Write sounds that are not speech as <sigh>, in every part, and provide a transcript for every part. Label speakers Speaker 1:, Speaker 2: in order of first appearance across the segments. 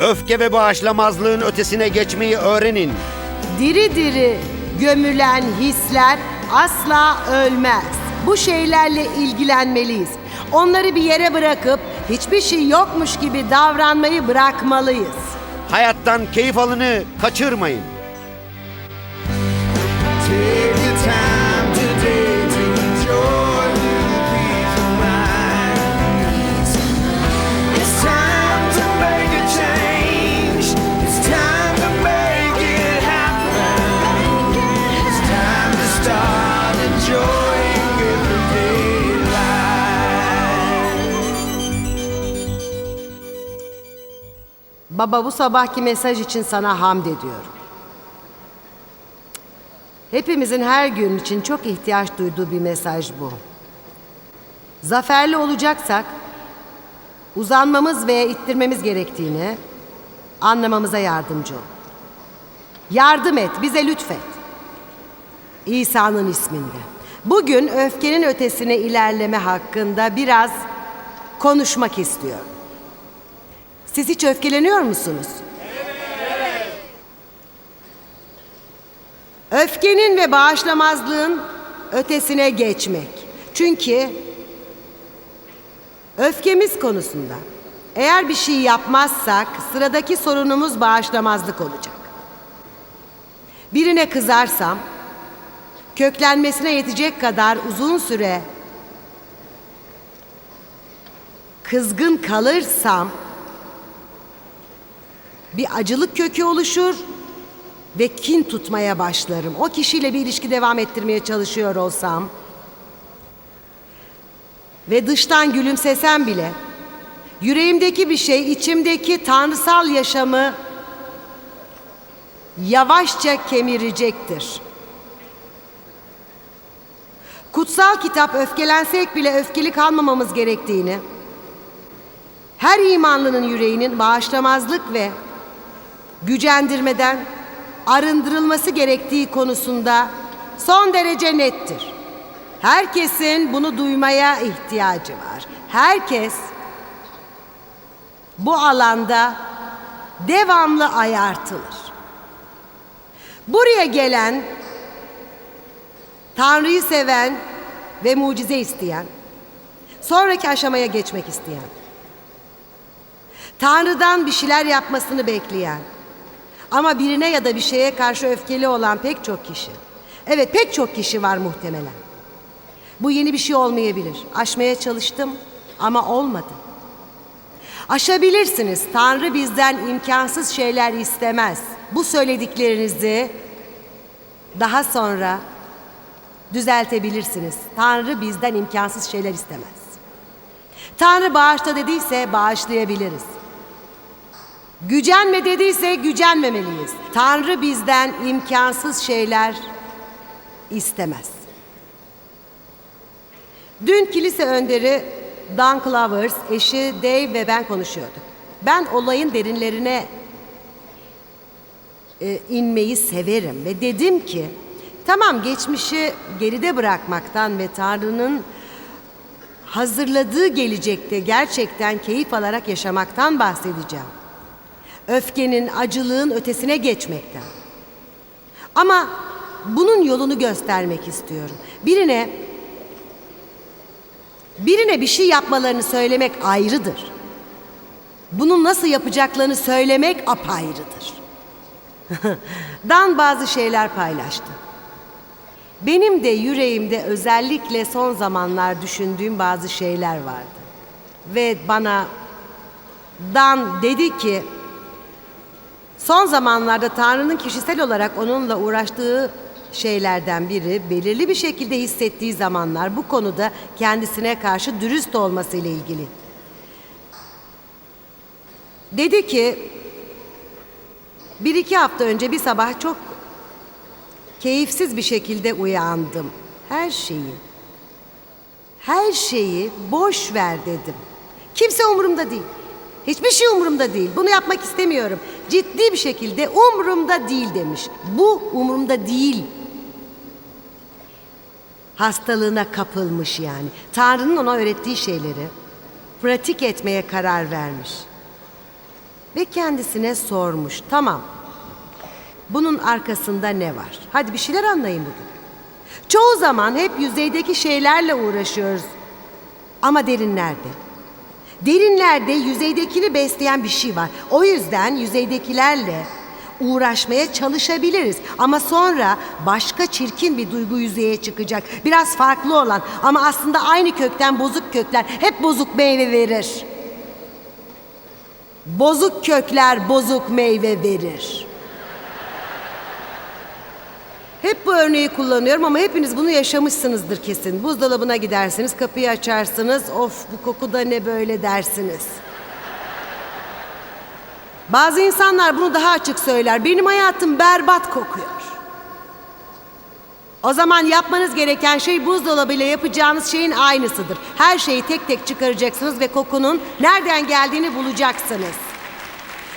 Speaker 1: Öfke ve bağışlamazlığın ötesine geçmeyi öğrenin.
Speaker 2: Diri diri gömülen hisler asla ölmez. Bu şeylerle ilgilenmeliyiz. Onları bir yere bırakıp hiçbir şey yokmuş gibi davranmayı bırakmalıyız.
Speaker 1: Hayattan keyif alını kaçırmayın.
Speaker 2: Baba bu sabahki mesaj için sana hamd ediyorum. Hepimizin her gün için çok ihtiyaç duyduğu bir mesaj bu. Zaferli olacaksak uzanmamız ve ittirmemiz gerektiğini anlamamıza yardımcı ol. Yardım et, bize lütfet. İsa'nın isminde. Bugün öfkenin ötesine ilerleme hakkında biraz konuşmak istiyorum. Siz hiç öfkeleniyor musunuz? Öfkenin ve bağışlamazlığın ötesine geçmek. Çünkü öfkemiz konusunda eğer bir şey yapmazsak sıradaki sorunumuz bağışlamazlık olacak. Birine kızarsam köklenmesine yetecek kadar uzun süre kızgın kalırsam bir acılık kökü oluşur ve kin tutmaya başlarım. O kişiyle bir ilişki devam ettirmeye çalışıyor olsam ve dıştan gülümsesem bile yüreğimdeki bir şey içimdeki tanrısal yaşamı yavaşça kemirecektir. Kutsal kitap öfkelensek bile öfkeli kalmamamız gerektiğini, her imanlının yüreğinin bağışlamazlık ve gücendirmeden arındırılması gerektiği konusunda son derece nettir. Herkesin bunu duymaya ihtiyacı var. Herkes bu alanda devamlı ayartılır. Buraya gelen Tanrı'yı seven ve mucize isteyen, sonraki aşamaya geçmek isteyen, Tanrı'dan bir şeyler yapmasını bekleyen ama birine ya da bir şeye karşı öfkeli olan pek çok kişi. Evet pek çok kişi var muhtemelen. Bu yeni bir şey olmayabilir. Aşmaya çalıştım ama olmadı. Aşabilirsiniz. Tanrı bizden imkansız şeyler istemez. Bu söylediklerinizi daha sonra düzeltebilirsiniz. Tanrı bizden imkansız şeyler istemez. Tanrı bağışla dediyse bağışlayabiliriz. Gücenme dediyse gücenmemeliyiz. Tanrı bizden imkansız şeyler istemez. Dün kilise önderi Dan Clovers, eşi Dave ve ben konuşuyorduk. Ben olayın derinlerine e, inmeyi severim ve dedim ki tamam geçmişi geride bırakmaktan ve Tanrı'nın hazırladığı gelecekte gerçekten keyif alarak yaşamaktan bahsedeceğim. Öfkenin, acılığın ötesine geçmekten. Ama bunun yolunu göstermek istiyorum. Birine birine bir şey yapmalarını söylemek ayrıdır. Bunu nasıl yapacaklarını söylemek apayrıdır. <laughs> Dan bazı şeyler paylaştı. Benim de yüreğimde özellikle son zamanlar düşündüğüm bazı şeyler vardı. Ve bana Dan dedi ki son zamanlarda Tanrı'nın kişisel olarak onunla uğraştığı şeylerden biri belirli bir şekilde hissettiği zamanlar bu konuda kendisine karşı dürüst olması ile ilgili. Dedi ki bir iki hafta önce bir sabah çok keyifsiz bir şekilde uyandım. Her şeyi, her şeyi boş ver dedim. Kimse umurumda değil. Hiçbir şey umurumda değil. Bunu yapmak istemiyorum. Ciddi bir şekilde umurumda değil demiş. Bu umurumda değil. Hastalığına kapılmış yani. Tanrı'nın ona öğrettiği şeyleri pratik etmeye karar vermiş. Ve kendisine sormuş. Tamam. Bunun arkasında ne var? Hadi bir şeyler anlayın bugün. Çoğu zaman hep yüzeydeki şeylerle uğraşıyoruz. Ama derinlerde. Derinlerde yüzeydekini besleyen bir şey var. O yüzden yüzeydekilerle uğraşmaya çalışabiliriz. Ama sonra başka çirkin bir duygu yüzeye çıkacak. Biraz farklı olan ama aslında aynı kökten bozuk kökler hep bozuk meyve verir. Bozuk kökler bozuk meyve verir. Hep bu örneği kullanıyorum ama hepiniz bunu yaşamışsınızdır kesin. Buzdolabına gidersiniz, kapıyı açarsınız. Of bu koku da ne böyle dersiniz. Bazı insanlar bunu daha açık söyler. Benim hayatım berbat kokuyor. O zaman yapmanız gereken şey buzdolabıyla yapacağınız şeyin aynısıdır. Her şeyi tek tek çıkaracaksınız ve kokunun nereden geldiğini bulacaksınız.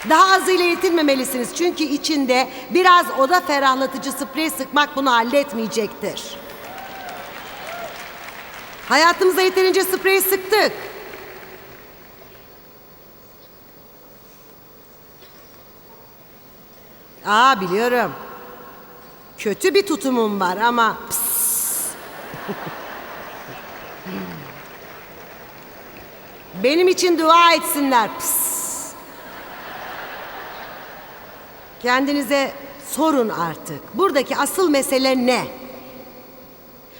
Speaker 2: Daha azıyla yetinmemelisiniz çünkü içinde biraz oda ferahlatıcı sprey sıkmak bunu halletmeyecektir. Hayatımıza yeterince sprey sıktık. Aa biliyorum. Kötü bir tutumum var ama. <laughs> Benim için dua etsinler. Pss. Kendinize sorun artık. Buradaki asıl mesele ne?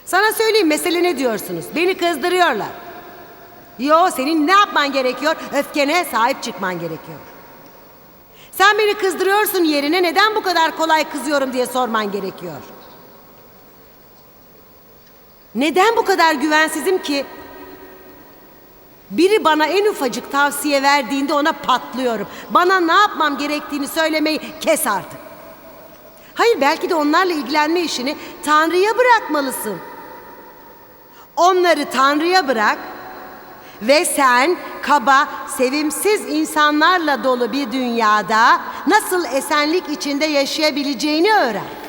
Speaker 2: Sana söyleyeyim mesele ne diyorsunuz? Beni kızdırıyorlar. Yo senin ne yapman gerekiyor? Öfkene sahip çıkman gerekiyor. Sen beni kızdırıyorsun yerine neden bu kadar kolay kızıyorum diye sorman gerekiyor. Neden bu kadar güvensizim ki? Biri bana en ufacık tavsiye verdiğinde ona patlıyorum. Bana ne yapmam gerektiğini söylemeyi kes artık. Hayır belki de onlarla ilgilenme işini Tanrı'ya bırakmalısın. Onları Tanrı'ya bırak ve sen kaba, sevimsiz insanlarla dolu bir dünyada nasıl esenlik içinde yaşayabileceğini öğren.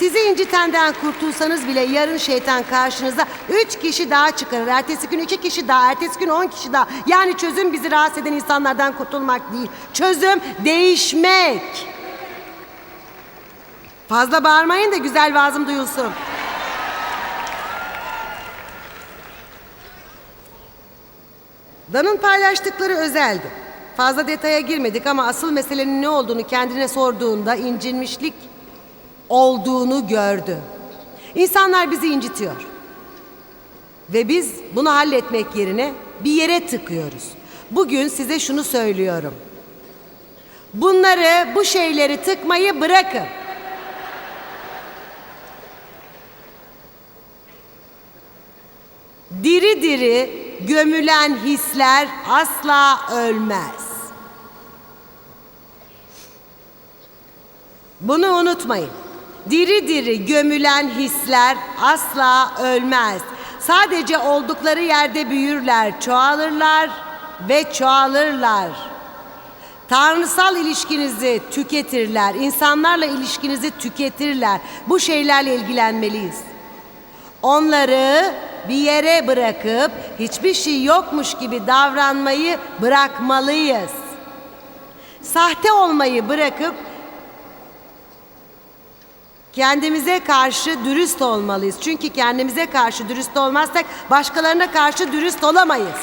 Speaker 2: Sizi incitenden kurtulsanız bile yarın şeytan karşınıza üç kişi daha çıkarır. Ertesi gün iki kişi daha, ertesi gün on kişi daha. Yani çözüm bizi rahatsız eden insanlardan kurtulmak değil. Çözüm değişmek. Fazla bağırmayın da güzel vaazım duyulsun. Dan'ın paylaştıkları özeldi. Fazla detaya girmedik ama asıl meselenin ne olduğunu kendine sorduğunda incinmişlik olduğunu gördü. İnsanlar bizi incitiyor. Ve biz bunu halletmek yerine bir yere tıkıyoruz. Bugün size şunu söylüyorum. Bunları, bu şeyleri tıkmayı bırakın. Diri diri gömülen hisler asla ölmez. Bunu unutmayın. Diri diri gömülen hisler asla ölmez. Sadece oldukları yerde büyürler, çoğalırlar ve çoğalırlar. Tanrısal ilişkinizi tüketirler, insanlarla ilişkinizi tüketirler. Bu şeylerle ilgilenmeliyiz. Onları bir yere bırakıp hiçbir şey yokmuş gibi davranmayı bırakmalıyız. Sahte olmayı bırakıp kendimize karşı dürüst olmalıyız. Çünkü kendimize karşı dürüst olmazsak başkalarına karşı dürüst olamayız.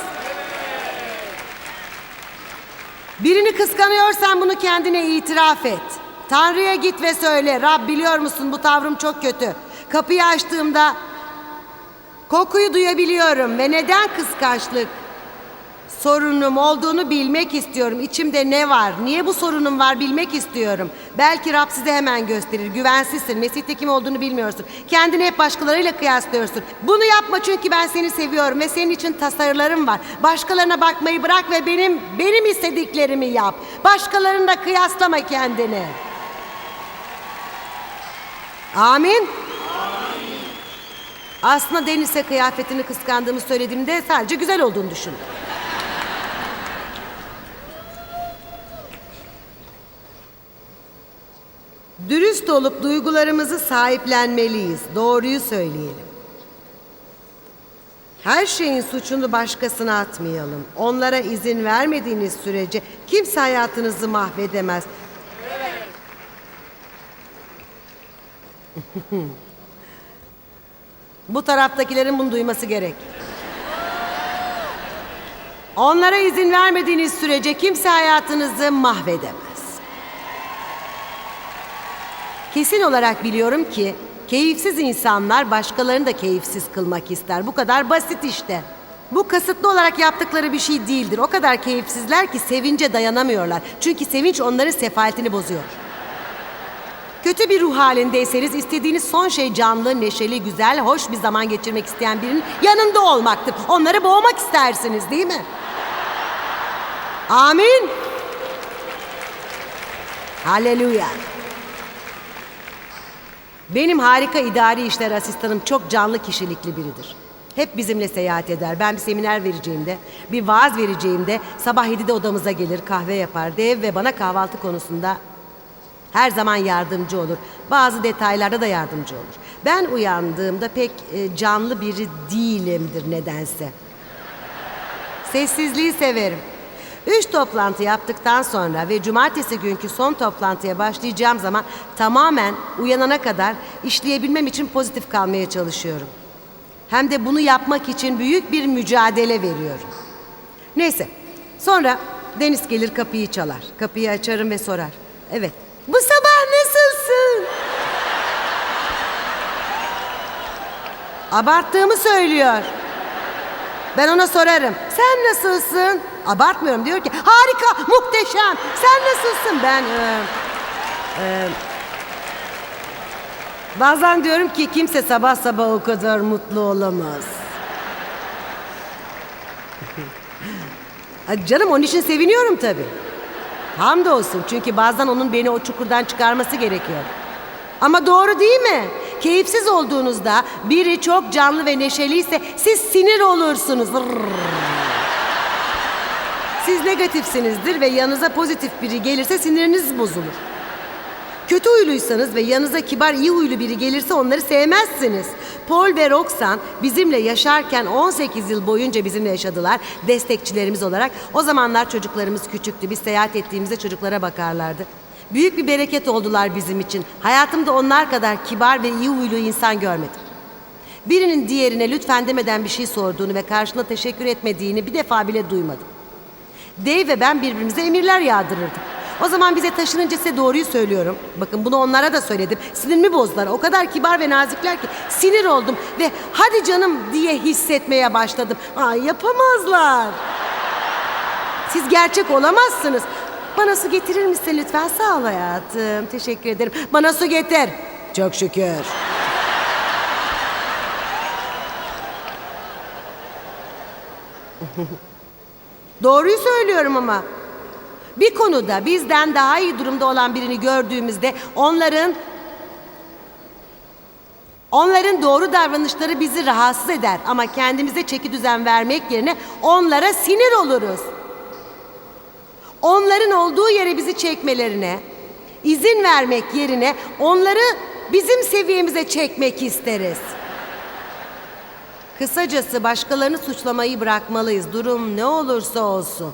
Speaker 2: Birini kıskanıyorsan bunu kendine itiraf et. Tanrı'ya git ve söyle. Rab biliyor musun bu tavrım çok kötü. Kapıyı açtığımda kokuyu duyabiliyorum ve neden kıskançlık sorunum olduğunu bilmek istiyorum. İçimde ne var? Niye bu sorunum var bilmek istiyorum. Belki Rab size hemen gösterir. Güvensizsin. Mesih'te kim olduğunu bilmiyorsun. Kendini hep başkalarıyla kıyaslıyorsun. Bunu yapma çünkü ben seni seviyorum ve senin için tasarılarım var. Başkalarına bakmayı bırak ve benim benim istediklerimi yap. Başkalarınla kıyaslama kendini. Amin. Aslında Deniz'e kıyafetini kıskandığımı söylediğimde sadece güzel olduğunu düşündüm. Dürüst olup duygularımızı sahiplenmeliyiz. Doğruyu söyleyelim. Her şeyin suçunu başkasına atmayalım. Onlara izin vermediğiniz sürece kimse hayatınızı mahvedemez. <laughs> Bu taraftakilerin bunu duyması gerek. Onlara izin vermediğiniz sürece kimse hayatınızı mahvedemez. Kesin olarak biliyorum ki keyifsiz insanlar başkalarını da keyifsiz kılmak ister. Bu kadar basit işte. Bu kasıtlı olarak yaptıkları bir şey değildir. O kadar keyifsizler ki sevince dayanamıyorlar. Çünkü sevinç onların sefaletini bozuyor. Kötü bir ruh halindeyseniz istediğiniz son şey canlı, neşeli, güzel, hoş bir zaman geçirmek isteyen birinin yanında olmaktır. Onları boğmak istersiniz değil mi? Amin. Haleluya. Benim harika idari işler asistanım çok canlı kişilikli biridir. Hep bizimle seyahat eder. Ben bir seminer vereceğimde, bir vaaz vereceğimde sabah 7'de odamıza gelir, kahve yapar. Dev ve bana kahvaltı konusunda her zaman yardımcı olur. Bazı detaylarda da yardımcı olur. Ben uyandığımda pek e, canlı biri değilimdir nedense. Sessizliği severim. Üç toplantı yaptıktan sonra ve cumartesi günkü son toplantıya başlayacağım zaman tamamen uyanana kadar işleyebilmem için pozitif kalmaya çalışıyorum. Hem de bunu yapmak için büyük bir mücadele veriyorum. Neyse. Sonra Deniz gelir kapıyı çalar. Kapıyı açarım ve sorar. Evet. Bu sabah nasılsın? Abarttığımı söylüyor. Ben ona sorarım. Sen nasılsın? Abartmıyorum. Diyor ki harika, muhteşem. Sen nasılsın? Ben e, e, bazen diyorum ki kimse sabah sabah o kadar mutlu olamaz. Canım onun için seviniyorum tabii. Hamdolsun çünkü bazen onun beni o çukurdan çıkarması gerekiyor. Ama doğru değil mi? Keyifsiz olduğunuzda biri çok canlı ve neşeliyse siz sinir olursunuz. Rrrr. Siz negatifsinizdir ve yanınıza pozitif biri gelirse siniriniz bozulur. Kötü huyluysanız ve yanınıza kibar iyi huylu biri gelirse onları sevmezsiniz. Paul ve Roxanne bizimle yaşarken 18 yıl boyunca bizimle yaşadılar destekçilerimiz olarak. O zamanlar çocuklarımız küçüktü. Biz seyahat ettiğimizde çocuklara bakarlardı. Büyük bir bereket oldular bizim için. Hayatımda onlar kadar kibar ve iyi huylu insan görmedim. Birinin diğerine lütfen demeden bir şey sorduğunu ve karşına teşekkür etmediğini bir defa bile duymadım. Dave ve ben birbirimize emirler yağdırırdık. O zaman bize taşınınca size doğruyu söylüyorum. Bakın bunu onlara da söyledim. Sinirimi bozdular. O kadar kibar ve nazikler ki sinir oldum ve hadi canım diye hissetmeye başladım. Ay yapamazlar. Siz gerçek olamazsınız. Bana su getirir misin lütfen? Sağ ol hayatım. Teşekkür ederim. Bana su getir. Çok şükür. <laughs> Doğruyu söylüyorum ama. Bir konuda bizden daha iyi durumda olan birini gördüğümüzde onların onların doğru davranışları bizi rahatsız eder ama kendimize çeki düzen vermek yerine onlara sinir oluruz. Onların olduğu yere bizi çekmelerine izin vermek yerine onları bizim seviyemize çekmek isteriz. Kısacası başkalarını suçlamayı bırakmalıyız. Durum ne olursa olsun.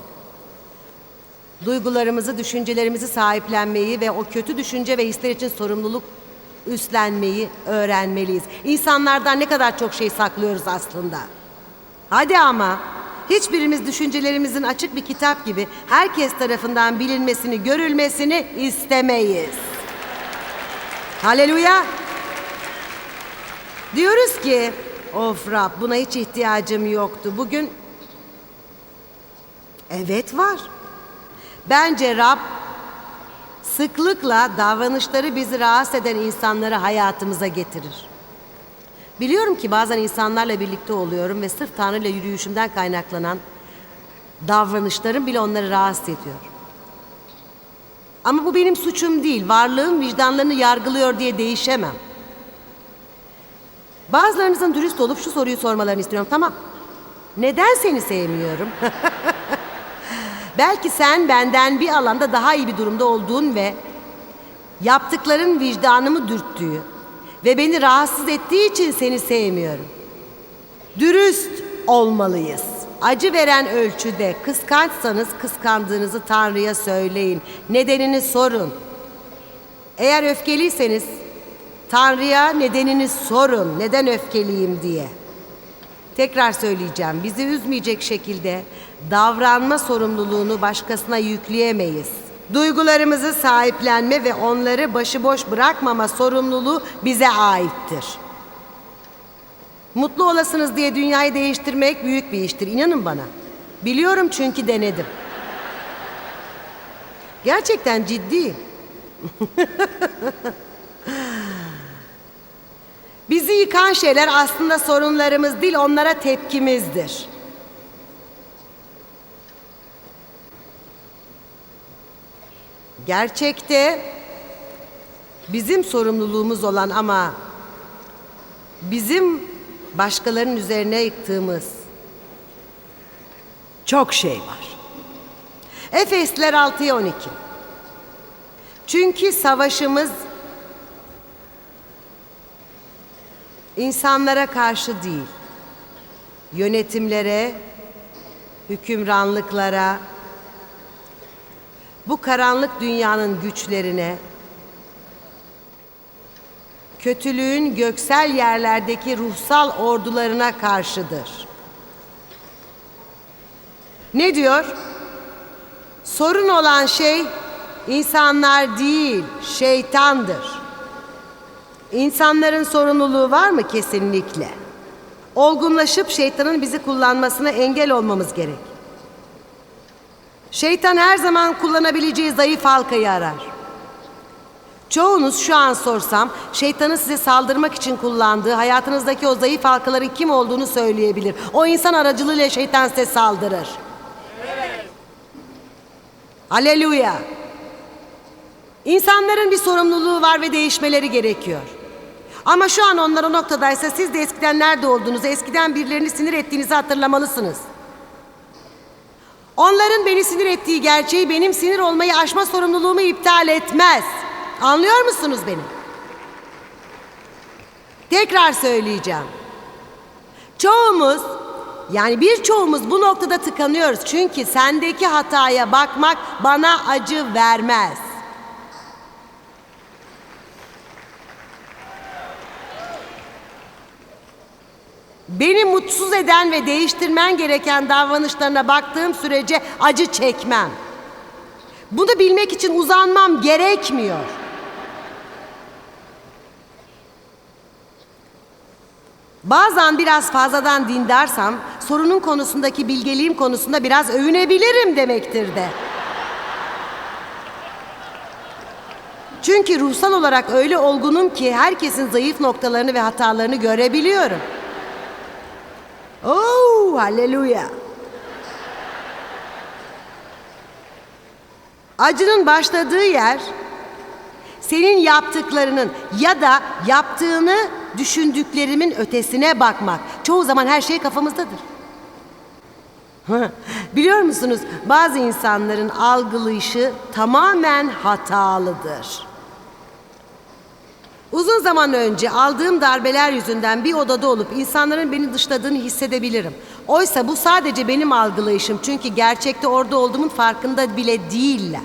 Speaker 2: Duygularımızı, düşüncelerimizi sahiplenmeyi ve o kötü düşünce ve hisler için sorumluluk üstlenmeyi öğrenmeliyiz. İnsanlardan ne kadar çok şey saklıyoruz aslında. Hadi ama hiçbirimiz düşüncelerimizin açık bir kitap gibi herkes tarafından bilinmesini, görülmesini istemeyiz. Haleluya. Diyoruz ki, of Rab buna hiç ihtiyacım yoktu. Bugün evet var. Bence Rab sıklıkla davranışları bizi rahatsız eden insanları hayatımıza getirir. Biliyorum ki bazen insanlarla birlikte oluyorum ve sırf Tanrı ile yürüyüşümden kaynaklanan davranışlarım bile onları rahatsız ediyor. Ama bu benim suçum değil. Varlığım vicdanlarını yargılıyor diye değişemem. Bazılarınızın dürüst olup şu soruyu sormalarını istiyorum. Tamam. Neden seni sevmiyorum? <laughs> Belki sen benden bir alanda daha iyi bir durumda olduğun ve yaptıkların vicdanımı dürttüğü ve beni rahatsız ettiği için seni sevmiyorum. Dürüst, olmalıyız. Acı veren ölçüde kıskançsanız kıskandığınızı Tanrı'ya söyleyin. Nedenini sorun. Eğer öfkeliyseniz Tanrı'ya nedenini sorun. Neden öfkeliyim diye. Tekrar söyleyeceğim. Bizi üzmeyecek şekilde davranma sorumluluğunu başkasına yükleyemeyiz. Duygularımızı sahiplenme ve onları başıboş bırakmama sorumluluğu bize aittir. Mutlu olasınız diye dünyayı değiştirmek büyük bir iştir. İnanın bana. Biliyorum çünkü denedim. Gerçekten ciddi. <laughs> Bizi yıkan şeyler aslında sorunlarımız değil, onlara tepkimizdir. Gerçekte bizim sorumluluğumuz olan ama bizim başkalarının üzerine yıktığımız çok şey var. Efesler 6'ya 12. Çünkü savaşımız insanlara karşı değil, yönetimlere, hükümranlıklara, bu karanlık dünyanın güçlerine, kötülüğün göksel yerlerdeki ruhsal ordularına karşıdır. Ne diyor? Sorun olan şey insanlar değil, şeytandır. İnsanların sorumluluğu var mı? Kesinlikle. Olgunlaşıp şeytanın bizi kullanmasına engel olmamız gerek. Şeytan her zaman kullanabileceği zayıf halkayı arar. Çoğunuz şu an sorsam şeytanın size saldırmak için kullandığı hayatınızdaki o zayıf halkaların kim olduğunu söyleyebilir. O insan aracılığıyla şeytan size saldırır. Aleluya. İnsanların bir sorumluluğu var ve değişmeleri gerekiyor. Ama şu an onlar o noktadaysa siz de eskiden nerede olduğunuzu, eskiden birilerini sinir ettiğinizi hatırlamalısınız. Onların beni sinir ettiği gerçeği benim sinir olmayı aşma sorumluluğumu iptal etmez. Anlıyor musunuz beni? Tekrar söyleyeceğim. Çoğumuz yani birçoğumuz bu noktada tıkanıyoruz. Çünkü sendeki hataya bakmak bana acı vermez. Beni mutsuz eden ve değiştirmen gereken davranışlarına baktığım sürece acı çekmem. Bunu bilmek için uzanmam gerekmiyor. Bazen biraz fazladan dindarsam sorunun konusundaki bilgeliğim konusunda biraz övünebilirim demektir de. Çünkü ruhsal olarak öyle olgunum ki herkesin zayıf noktalarını ve hatalarını görebiliyorum. Oh, haleluya. Acının başladığı yer senin yaptıklarının ya da yaptığını düşündüklerimin ötesine bakmak. Çoğu zaman her şey kafamızdadır. Biliyor musunuz bazı insanların algılayışı tamamen hatalıdır. Uzun zaman önce aldığım darbeler yüzünden bir odada olup insanların beni dışladığını hissedebilirim. Oysa bu sadece benim algılayışım çünkü gerçekte orada olduğumun farkında bile değiller.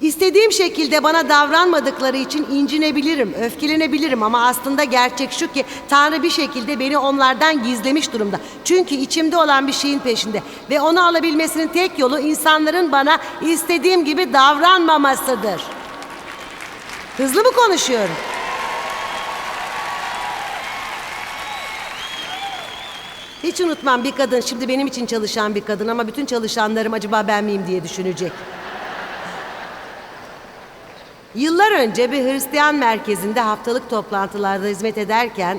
Speaker 2: İstediğim şekilde bana davranmadıkları için incinebilirim, öfkelenebilirim ama aslında gerçek şu ki Tanrı bir şekilde beni onlardan gizlemiş durumda. Çünkü içimde olan bir şeyin peşinde ve onu alabilmesinin tek yolu insanların bana istediğim gibi davranmamasıdır. Hızlı mı konuşuyorum? Hiç unutmam bir kadın, şimdi benim için çalışan bir kadın ama bütün çalışanlarım acaba ben miyim diye düşünecek. Yıllar önce bir Hristiyan merkezinde haftalık toplantılarda hizmet ederken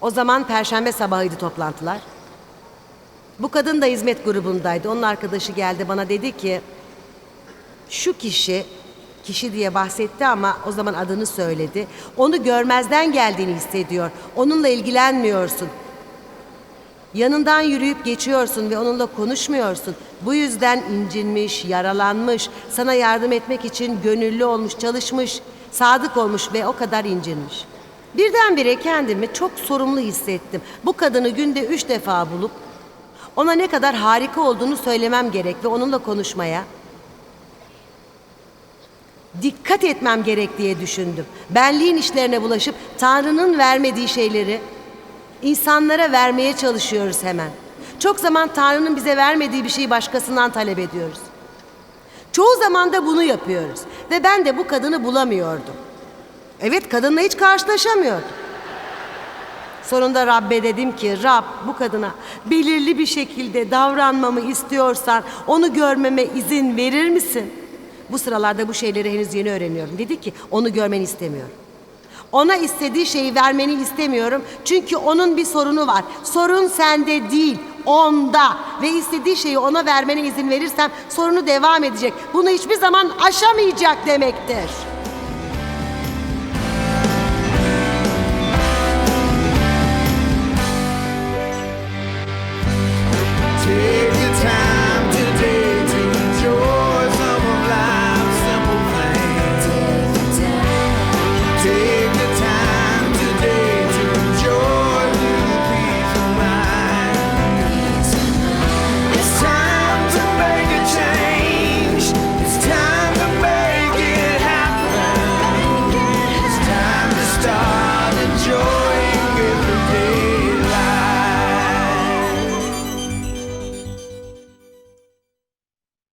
Speaker 2: o zaman perşembe sabahıydı toplantılar. Bu kadın da hizmet grubundaydı. Onun arkadaşı geldi bana dedi ki şu kişi kişi diye bahsetti ama o zaman adını söyledi. Onu görmezden geldiğini hissediyor. Onunla ilgilenmiyorsun. Yanından yürüyüp geçiyorsun ve onunla konuşmuyorsun. Bu yüzden incinmiş, yaralanmış, sana yardım etmek için gönüllü olmuş, çalışmış, sadık olmuş ve o kadar incinmiş. Birdenbire kendimi çok sorumlu hissettim. Bu kadını günde üç defa bulup ona ne kadar harika olduğunu söylemem gerek ve onunla konuşmaya dikkat etmem gerek diye düşündüm. Benliğin işlerine bulaşıp Tanrı'nın vermediği şeyleri insanlara vermeye çalışıyoruz hemen. Çok zaman Tanrı'nın bize vermediği bir şeyi başkasından talep ediyoruz. Çoğu zaman da bunu yapıyoruz. Ve ben de bu kadını bulamıyordum. Evet kadınla hiç karşılaşamıyordum. Sonunda Rabbe dedim ki Rab bu kadına belirli bir şekilde davranmamı istiyorsan onu görmeme izin verir misin? Bu sıralarda bu şeyleri henüz yeni öğreniyorum. Dedi ki onu görmeni istemiyorum. Ona istediği şeyi vermeni istemiyorum. Çünkü onun bir sorunu var. Sorun sende değil, onda. Ve istediği şeyi ona vermene izin verirsem sorunu devam edecek. Bunu hiçbir zaman aşamayacak demektir.